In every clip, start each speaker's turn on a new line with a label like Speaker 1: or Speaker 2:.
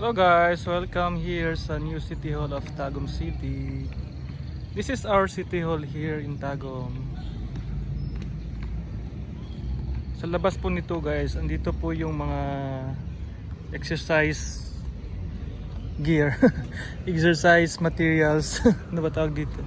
Speaker 1: Hello guys, welcome here sa new City Hall of Tagum City. This is our City Hall here in Tagum. Sa labas po nito guys, andito po yung mga exercise gear. exercise materials. ano ba tawag dito?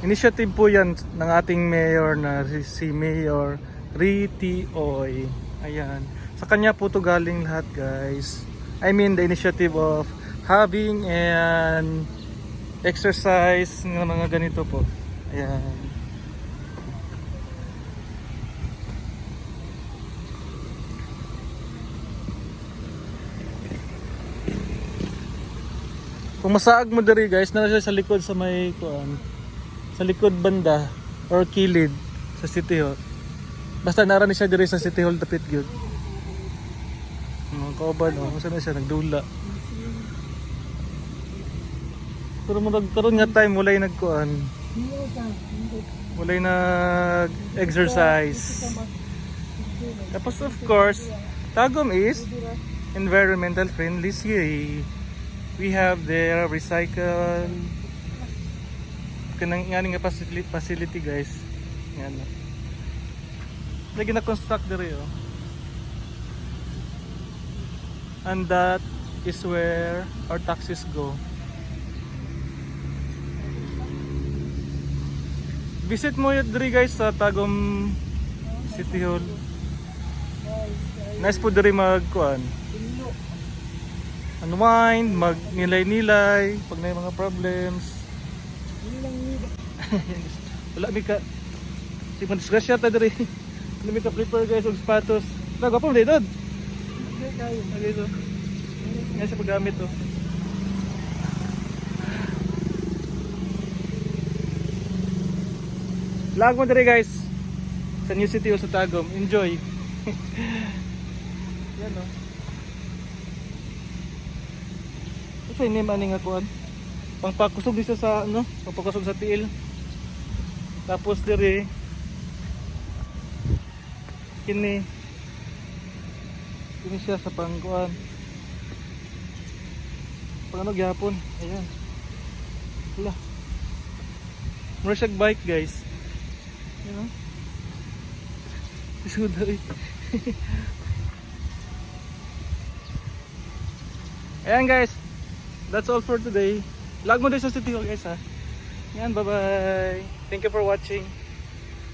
Speaker 1: Initiative po yan ng ating mayor na si, Mayor Riti Oy. Ayan. Sa kanya po to galing lahat guys. I mean the initiative of having an exercise ng mga ganito po. Ayan. Kung masaag mo diri guys, na siya sa likod sa may kuan. Sa likod banda or kilid sa City Hall. Basta nara ni siya diri sa City Hall dapit gyud. Mga kauban oh, kung na siya nagdula. Pero mo nagkaroon nga time walay nagkuan. Walay nag exercise. Tapos of course, Tagum is environmental friendly city. We have their recycle kanang nga nga facility guys. Yan. Lagi na construct diri oh. And that is where our taxis go. Visit mo yun diri guys sa Tagum City Hall. Nice po diri magkuan. Unwind, mag nilay-nilay pag may mga problems. Wala mi ka. Si man disgrasya ta diri. Mi ka flipper guys og sapatos. Nago pa dito. Okay to. Nga sa paggamit to. Lag mo diri guys. Sa New City o sa Tagum. Enjoy. Yan oh. Ito yung name aning nga kuan. Pangpakusog siya sa ano, pangpakusog sa tiil. Tapos diri kini kini siya sa pangkuan. Pang ano gyapon. Ayan. Wala. Mura siya bike guys. You know? Isuday. Ayan guys. That's all for today. Lag mo din sa City Hall guys ha. Yan, bye bye. Thank you for watching.